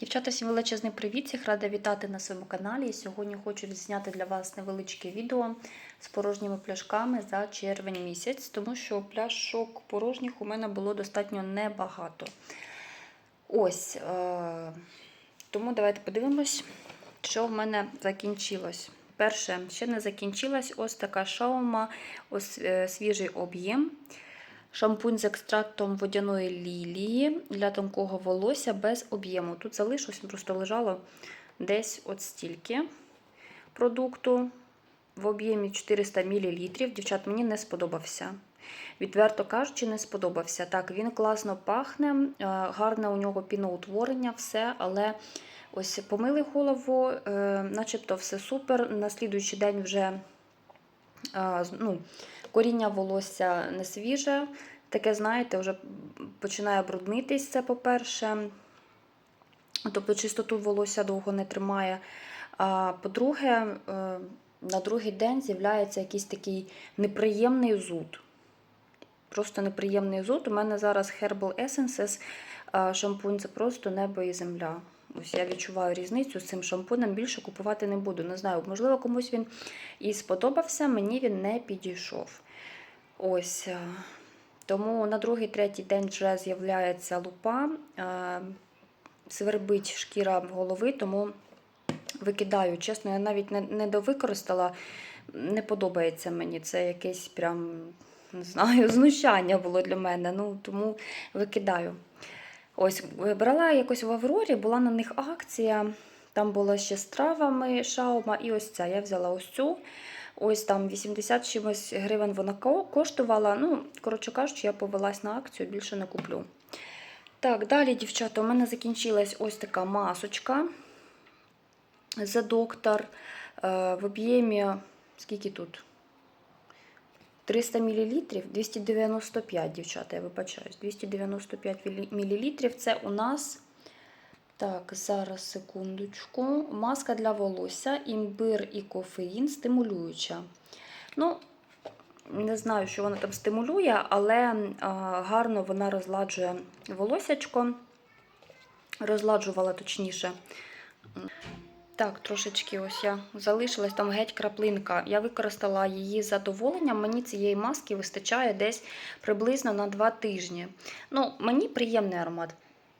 Дівчата, всім величезний привіт! Всіх рада вітати на своєму каналі. Сьогодні хочу відзняти для вас невеличке відео з порожніми пляшками за червень місяць, тому що пляшок порожніх у мене було достатньо небагато. Ось, е- тому давайте подивимось, що в мене закінчилось. Перше, ще не закінчилась ось така шаума, ось е, свіжий об'єм. Шампунь з екстрактом водяної лілії для тонкого волосся без об'єму. Тут залишилось, просто лежало десь от стільки продукту в об'ємі 400 мл. Дівчат, мені не сподобався. Відверто кажучи, не сподобався. Так, він класно пахне, е, гарне у нього піноутворення, все, але ось помили голову, е, начебто все супер. На слідуючий день вже ну, коріння волосся не свіже. Таке, знаєте, вже починає бруднитись це, по-перше. Тобто чистоту волосся довго не тримає. А по-друге, е, на другий день з'являється якийсь такий неприємний зуд. Просто неприємний зуд. У мене зараз Herbal Essences шампунь це просто небо і земля. Ось я відчуваю різницю з цим шампунем, більше купувати не буду. Не знаю, можливо, комусь він і сподобався, мені він не підійшов. Ось. е, Тому на другий-третій день вже з'являється лупа, е, свербить шкіра голови, тому викидаю. Чесно, я навіть не, не довикористала, не подобається мені. Це якесь прям, не знаю, знущання було для мене. Ну, тому викидаю. Ось, е, брала якось в Аврорі, була на них акція. Там була ще з травами шаума, і ось ця. Я взяла ось цю. Ось там 80 чимось гривень вона коштувала. Ну, коротше кажучи, я повелась на акцію, більше не куплю. Так, далі, дівчата, у мене закінчилась ось така масочка. The Doctor е, в об'ємі, скільки тут? 300 мл, 295, дівчата, я вибачаюсь. 295 мл. Це у нас. Так, зараз секундочку. Маска для волосся, імбир і кофеїн стимулююча. Ну, не знаю, що вона там стимулює, але а, гарно вона розладжує волосячко. Розладжувала точніше. Так, трошечки ось я залишилась там геть краплинка. Я використала її з задоволенням. Мені цієї маски вистачає десь приблизно на 2 тижні. Ну, мені приємний аромат.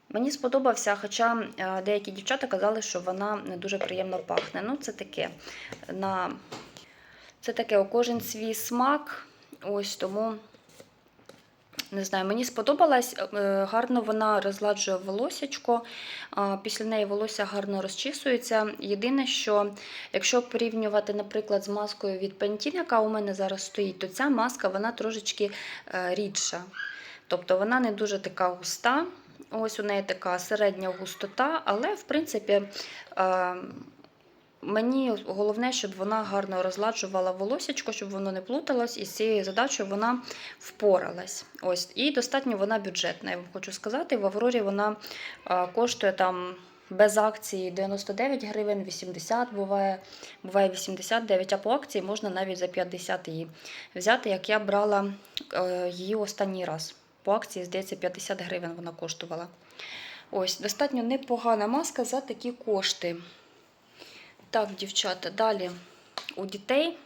Мені сподобався, хоча е, деякі дівчата казали, що вона не дуже приємно пахне. Ну, це таке. На... Це таке, у кожен свій смак. Ось тому. Не знаю, мені сподобалась, е, гарно вона розладжує волосячко, після неї волосся гарно розчісується. Єдине, що якщо порівнювати, наприклад, з маскою від Pantene, яка у мене зараз стоїть, то ця маска вона трошечки е, рідша. Тобто вона не дуже така густа. Ось у неї така середня густота, але в принципі. Мені головне, щоб вона гарно розладжувала волосечко, щоб воно не плуталось, і з цією задачею вона впоралась. Ось. І достатньо вона бюджетна, я вам хочу сказати. В Аврорі вона коштує там без акції 99 гривень, 80 буває, буває 89, а по акції можна навіть за 50 її взяти, як я брала е, її останній раз. По акції, здається, 50 гривень вона коштувала. Ось, достатньо непогана маска за такі кошти. Так, дівчата, далі у дітей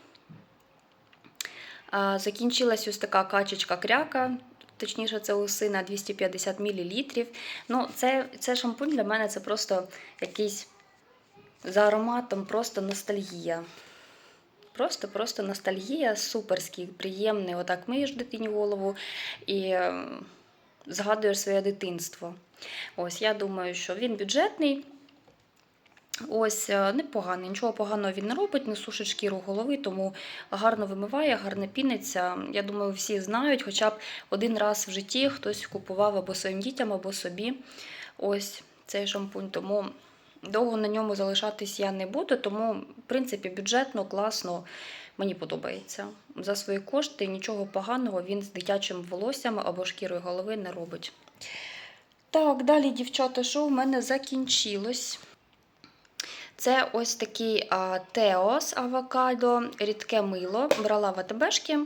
закінчилась ось така качечка кряка. Точніше, це у сина 250 мл. Ну, це, це шампунь для мене це просто якийсь за ароматом, просто ностальгія. Просто-просто ностальгія, суперський, приємний. Отак миєш дитині голову і е, згадуєш своє дитинство. Ось, я думаю, що він бюджетний. Ось е, непоганий, нічого поганого він не робить, не сушить шкіру голови, тому гарно вимиває, гарно піниться. Я думаю, всі знають, хоча б один раз в житті хтось купував або своїм дітям, або собі ось цей шампунь. Тому довго на ньому залишатись я не буду, тому, в принципі, бюджетно, класно, мені подобається. За свої кошти нічого поганого він з дитячим волоссям або шкірою голови не робить. Так, далі, дівчата, що в мене закінчилось? Це ось такий Теос авокадо, рідке мило. Брала в АТБшки,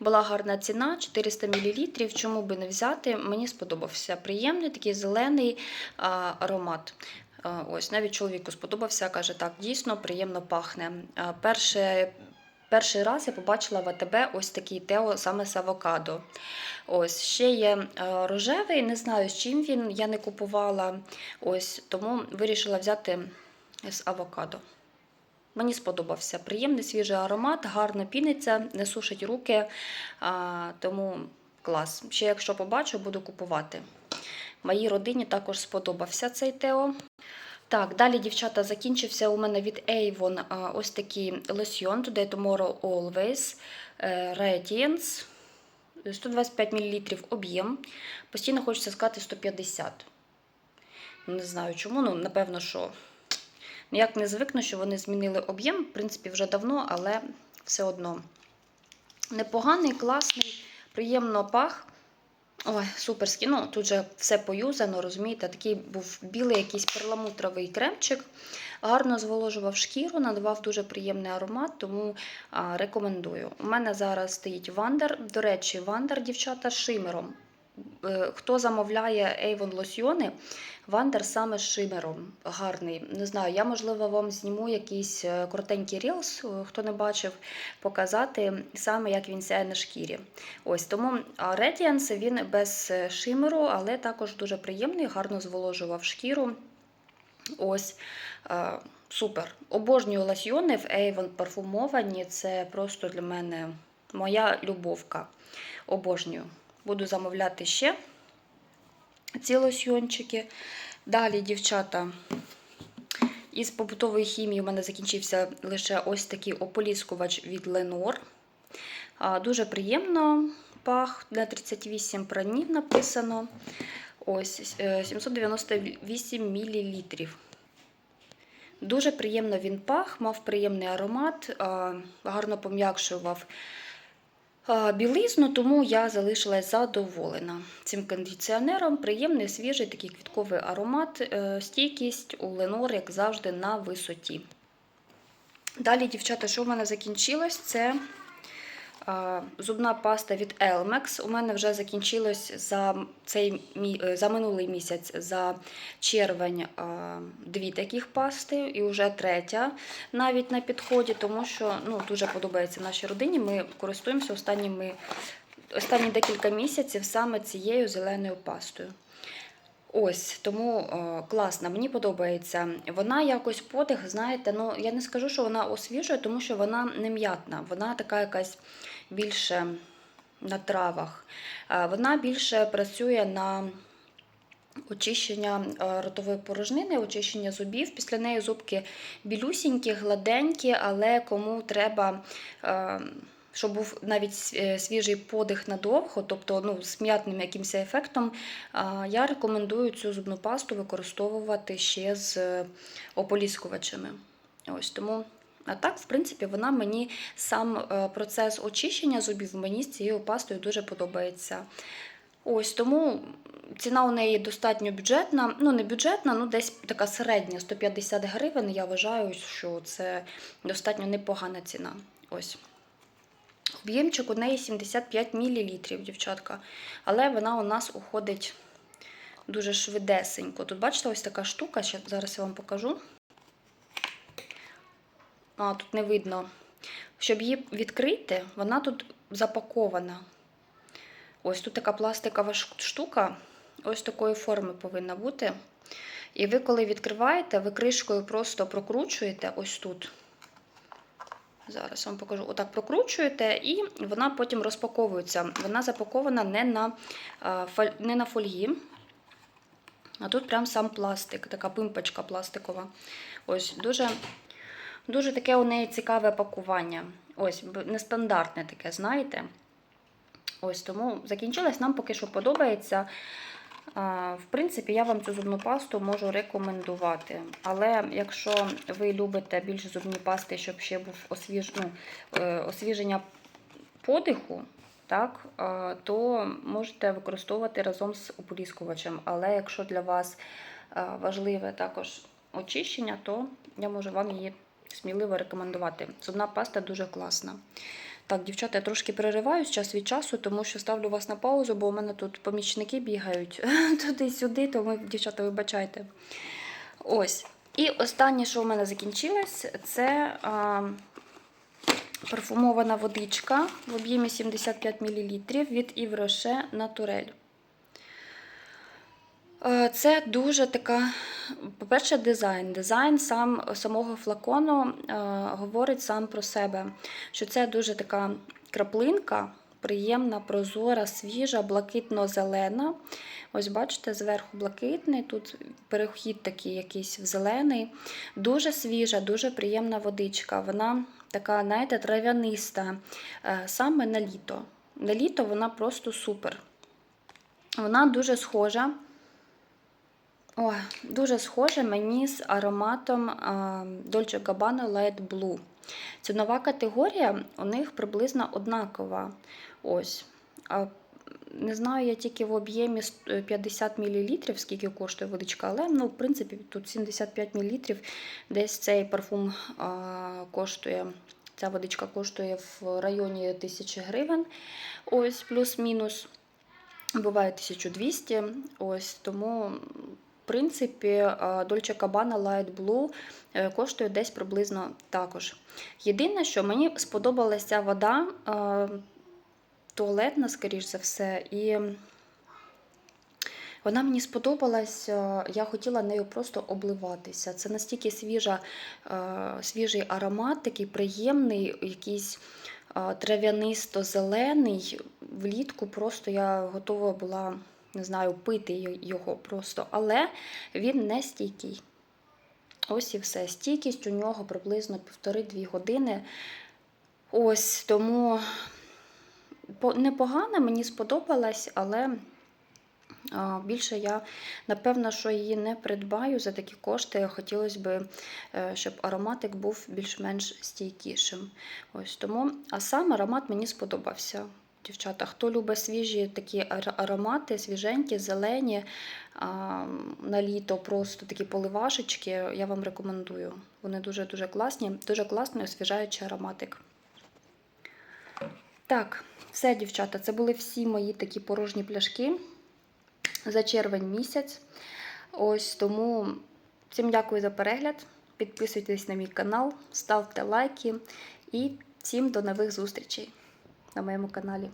була гарна ціна 400 мл. Чому би не взяти? Мені сподобався. Приємний такий зелений аромат. Ось навіть чоловіку сподобався, каже, так, дійсно приємно пахне. Перше, перший раз я побачила в АТБ ось такий Тео саме з авокадо. Ось ще є рожевий, не знаю, з чим він, я не купувала. Ось тому вирішила взяти з авокадо. Мені сподобався. Приємний свіжий аромат, гарно піниться, не сушить руки, тому клас. Ще якщо побачу, буду купувати. Моїй родині також сподобався цей Тео. Так, далі, дівчата, закінчився у мене від Avon ось такий лосьйон Today Tomorrow Always е, Radiance. 125 мл об'єм. Постійно хочеться сказати 150. Не знаю чому, ну, напевно, що ніяк не звикну, що вони змінили об'єм, в принципі, вже давно, але все одно. Непоганий, класний, приємно пах. Ой, суперський. Ну, тут же все поюзано, розумієте, такий був білий якийсь перламутровий кремчик. Гарно зволожував шкіру, надавав дуже приємний аромат, тому а, рекомендую. У мене зараз стоїть вандер. До речі, вандер, дівчата, з шимером. Е, Хто замовляє Avon лосьйони, вандер саме з шимером. Гарний. Не знаю, я, можливо, вам зніму якийсь е, коротенький рілс, е, хто не бачив, показати саме, як він сяє на шкірі. Ось тому Radiance він без шимеру, але також дуже приємний, гарно зволожував шкіру. Ось супер. Обожнюю лосьйони в Avon парфумовані. Це просто для мене моя любовка. Обожнюю. Буду замовляти ще ці лосьйончики. Далі, дівчата, із побутової хімії у мене закінчився лише ось такий ополіскувач від Lenor. Дуже приємно пах на 38 пранів написано. Ось е, 798 мл. Дуже приємно він пах, мав приємний аромат, гарно пом'якшував білизну, тому я залишилась задоволена цим кондиціонером. Приємний, свіжий, такий квітковий аромат, е, стійкість у Ленор, як завжди, на висоті. Далі, дівчата, що в мене закінчилось, це зубна паста від Elmex. У мене вже закінчилось за, цей, е, за минулий місяць, за червень, дві таких пасти, і вже третя навіть на підході, тому що ну, дуже подобається нашій родині. Ми користуємося останніми, останні декілька місяців саме цією зеленою пастою. Ось, тому е, класна, мені подобається. Вона якось подих, знаєте, ну я не скажу, що вона освіжує, тому що вона не м'ятна, вона така якась більше на травах. Е, Вона більше працює на очищення е, ротової порожнини, очищення зубів. Після неї зубки білюсінькі, гладенькі, але кому треба. е, щоб був навіть свіжий подих надовго, тобто ну, з м'ятним якимось ефектом, я рекомендую цю зубну пасту використовувати ще з ополіскувачами. Ось тому. А так, в принципі, вона мені сам е, процес очищення зубів мені з цією пастою дуже подобається. Ось тому ціна у неї достатньо бюджетна. Ну, не бюджетна, ну десь така середня 150 гривень. Я вважаю, що це достатньо непогана ціна. Ось. Об'ємчик у неї 75 мл, дівчатка. Але вона у нас уходить дуже швидесенько. Тут, бачите, ось така штука, зараз я вам покажу. А, тут не видно. Щоб її відкрити, вона тут запакована. Ось тут така пластикова штука, ось такої форми повинна бути. І ви, коли відкриваєте, ви кришкою просто прокручуєте ось тут. Зараз вам покажу. Отак прокручуєте, і вона потім розпаковується. Вона запакована не на, не на фольгі, а тут прям сам пластик, така пимпочка пластикова. Ось дуже, дуже таке у неї цікаве пакування. Ось, нестандартне таке, знаєте. Ось тому закінчилась, нам поки що подобається. В принципі, я вам цю зубну пасту можу рекомендувати. Але якщо ви любите більше зубні пасти, щоб ще був освіж... ну, е, освіження подиху, так, то можете використовувати разом з ополіскувачем. Але якщо для вас важливе також очищення, то я можу вам її сміливо рекомендувати. Зубна паста дуже класна. Так, дівчата, я трошки перериваюсь час від часу, тому що ставлю вас на паузу, бо у мене тут помічники бігають туди-сюди, тому, дівчата, вибачайте. Ось. І останнє, що в мене закінчилось, це а, парфумована водичка в об'ємі 75 мл від Yves Rocher Naturel. Е, Це дуже така, по-перше, дизайн. Дизайн сам самого флакону е, говорить сам про себе, що це дуже така краплинка, приємна, прозора, свіжа, блакитно-зелена. Ось бачите, зверху блакитний, тут перехід такий якийсь в зелений. Дуже свіжа, дуже приємна водичка. Вона така, знаєте, трав'яниста, е, саме на літо. На літо вона просто супер. Вона дуже схожа. Ой, дуже схоже мені з ароматом Dolce Gabbana Light Blue. Цінова категорія у них приблизно однакова. Ось. Не знаю я тільки в об'ємі 50 мл, скільки коштує водичка, але ну, в принципі тут 75 мл. Десь цей парфум а, коштує. Ця водичка коштує в районі 1000 гривень. Ось, плюс-мінус. Буває 1200. Ось тому, принципі, е, Dolce Gabbana Light Blue е, коштує десь приблизно також. Єдине, що мені сподобалася вода е, туалетна, скоріш за все, і вона мені сподобалась, я хотіла нею просто обливатися. Це настільки свіжа, свіжий аромат, такий приємний, якийсь трав'янисто-зелений. Влітку просто я готова була, не знаю, пити його просто, але він не стійкий. Ось і все. Стійкість у нього приблизно 1,5-2 години. Ось тому по- непогана, мені сподобалась, але Більше я, напевно, що її не придбаю за такі кошти. Хотілося б, е, щоб ароматик був більш-менш стійкішим. Ось тому, а сам аромат мені сподобався. Дівчата, хто любить свіжі такі аромати, свіженькі, зелені, на літо просто такі поливашечки, я вам рекомендую. Вони дуже-дуже класні, дуже класний освіжаючий ароматик. Так, все, дівчата, це були всі мої такі порожні пляшки за червень місяць. Ось тому всім дякую за перегляд. Підписуйтесь на мій канал, ставте лайки і всім до нових зустрічей на моєму каналі.